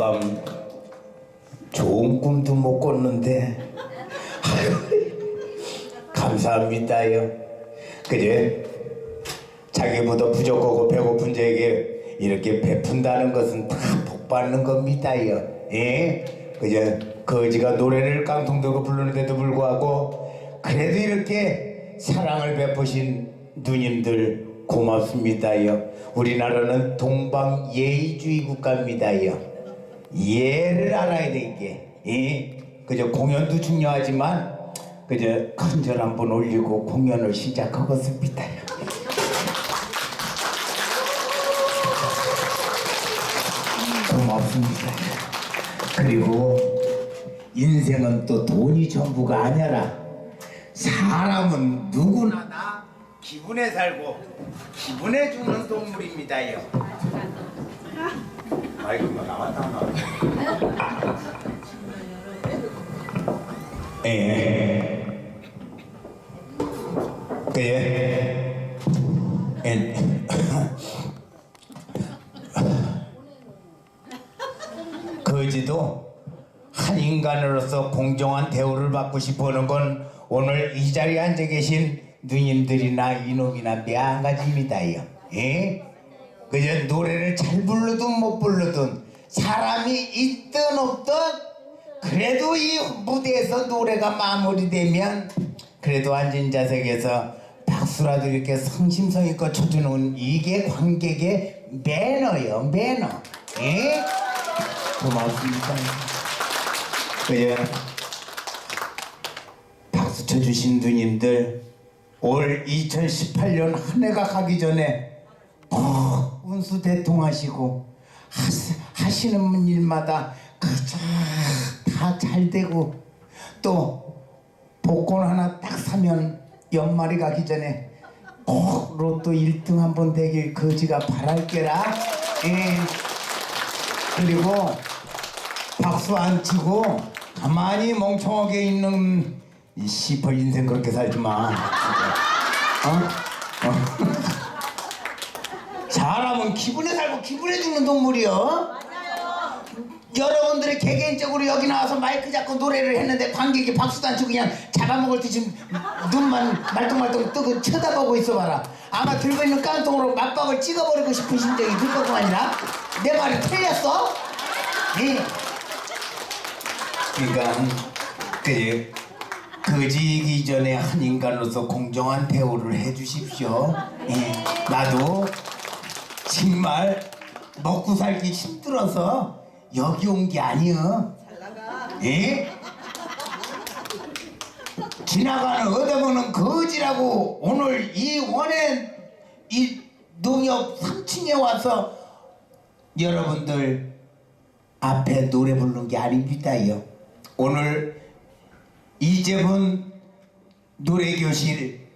어젯밤 좋은 꿈도 못 꿨는데 아유, 감사합니다요. 그래 자기보다 부족하고 배고픈 자에게 이렇게 베푼다는 것은 다 복받는 겁니다요. 예? 그저 거지가 노래를 깡통 들고 부르는데도 불구하고 그래도 이렇게 사랑을 베푸신 누님들 고맙습니다요. 우리나라는 동방 예의주의 국가입니다요. 예를 알아야 되게. 예? 그저 공연도 중요하지만 그저 큰 절 한번 올리고 공연을 시작하겠습니다요. 고맙습니다. 그리고 인생은 또 돈이 전부가 아니라 사람은 누구나 다 기분에 살고 기분에 죽는 동물입니다요. 아이고 뭐 나왔다 나왔다. 예. 그예. 예. 거지도 한 인간으로서 공정한 대우를 받고 싶어하는 건 오늘 이 자리에 앉아 계신 누님들이나 이놈이나 매한 가지입니다요. 예? 그저 노래를 잘 부르든 못 부르든 사람이 있든 없든 그래도 이 무대에서 노래가 마무리되면 그래도 앉은 자석에서 박수라도 이렇게 성심성의껏 쳐주는 이게 관객의 매너요 매너 예? 고맙습니다 그래 박수 쳐주신 누님들 올 2018년 한 해가 가기 전에 어, 운수 대통하시고 하시, 하시는 일마다 그저 다잘 되고 또 복권 하나 딱 사면 연말이 가기 전에 꼭 로또 1등 한번 되길 거지가 바랄게라 예. 그리고 박수 안 치고 가만히 멍청하게 있는 이 시퍼 인생 그렇게 살지 마. 어? 어? 사람은 기분에 살고 기분에 죽는 동물이요. 여러분들이 개개인적으로 여기 나와서 마이크 잡고 노래를 했는데 관객이 박수도 안 치고 그냥 잡아먹을 듯이 눈만 말똥말똥 뜨고 쳐다보고 있어봐라. 아마 들고 있는 깡통으로 맞박을 찍어버리고 싶은 심정이 들 것도 아니라 내 말이 틀렸어? 예. 그러니까 그 거지이기 전에 한 인간으로서 공정한 대우를 해주십시오. 예. 나도 정말 먹고 살기 힘들어서 여기 온 게 아니여. 예? 지나가는 얻어먹는 거지라고 오늘 이 원에 이 농협 3층에 와서 여러분들 앞에 노래 부르는 게 아닙니다요. 오늘 이재분 노래교실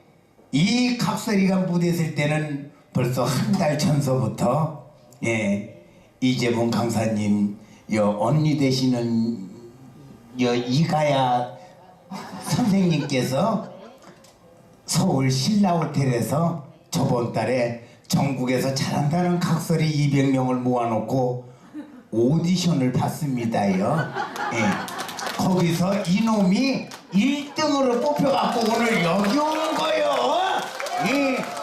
이 각설이가 무대 쓸 때는 벌써 한 달 전서부터 예 이재분 강사님 여 언니 되시는 여 이가야 선생님께서 서울 신라호텔에서 저번 달에 전국에서 잘한다는 각설이 200명을 모아놓고 오디션을 봤습니다요. 예. 거기서 이놈이 1등으로 뽑혀갖고 오늘 여기 온 거요. 예.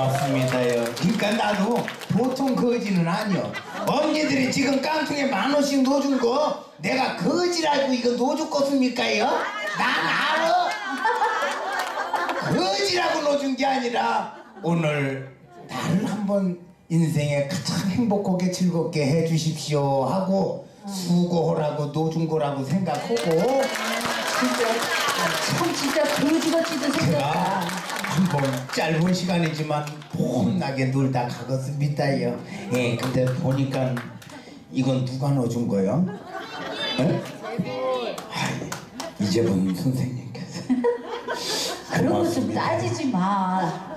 고맙습니다요. 그러니까 나도 보통 거지는 아니요. 언니들이 지금 깡통에 만 원씩 넣어준 거 내가 거지라고 이거 넣어줄 것입니까요? 난 알아. 거지라고 넣어준 게 아니라 오늘 나를 한번 인생에 가장 행복하게 즐겁게 해주십시오 하고 수고하라고 넣어준 거라고 생각하고 진짜 참 진짜 거지같이도 제가 생겼다. 한 번 짧은 시간이지만 폼나게 놀다 가겠습니다요. 예, 근데 보니까 이건 누가 넣어준 거요? 예? 아이, 이재범 선생님께서 그런 거 좀 고맙습니다. 따지지 마.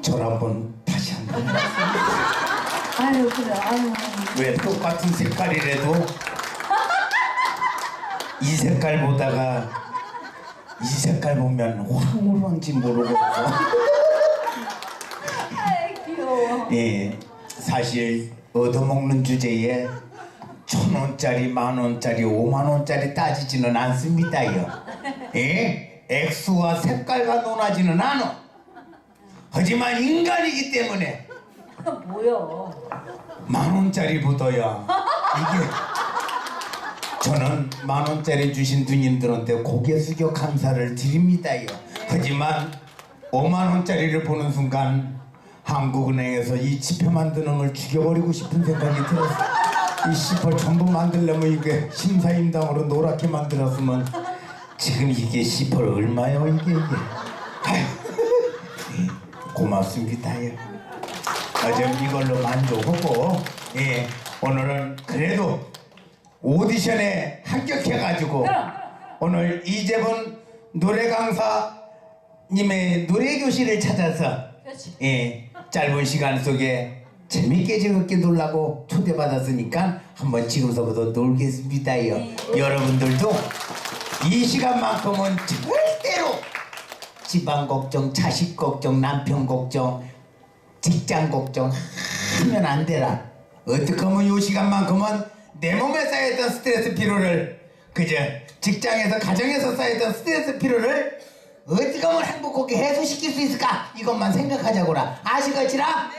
저를 한번 다시 한번 아유 그래 아유. 왜 똑같은 색깔이라도 이 색깔 보다가 이 색깔 보면 모르겠어. 아이 귀여워. 예, 사실 얻어먹는 주제에 천 원짜리, 만 원짜리, 오만 원짜리 따지지는 않습니다요. 예? 액수와 색깔과 논하지는 않아. 하지만 인간이기 때문에 뭐야? 만 원짜리부터야 이게 저는 만 원짜리 주신 누님들한테 고개 숙여 감사를 드립니다요. 하지만 5만 원짜리를 보는 순간 한국은행에서 이 지폐 만드는 걸 죽여버리고 싶은 생각이 들었어. 이 시펄 전부 만들려면 이게 심사임당으로 노랗게 만들었으면 지금 이게 시펄 얼마요 이게 이게. 고맙습니다요. 좀 이걸로 만족하고 예 오늘은 그래도 오디션에 합격해가지고 오늘 이재분 노래 강사님의 노래 교실을 찾아서. 예 짧은 시간 속에 재밌게 즐겁게 놀라고 초대받았으니까 한번 지금서부터 놀겠습니다요. 여러분들도 이 시간만큼은 절대로 집안 걱정, 자식 걱정, 남편 걱정, 직장 걱정 하면 안 되라. 어떻게 하면 요 시간만큼은 내 몸에 쌓였던 스트레스 피로를 그저 직장에서 가정에서 쌓였던 스트레스 피로를 어떻게 하면 행복하게 해소시킬 수 있을까? 이것만 생각하자고라. 아시겠지라?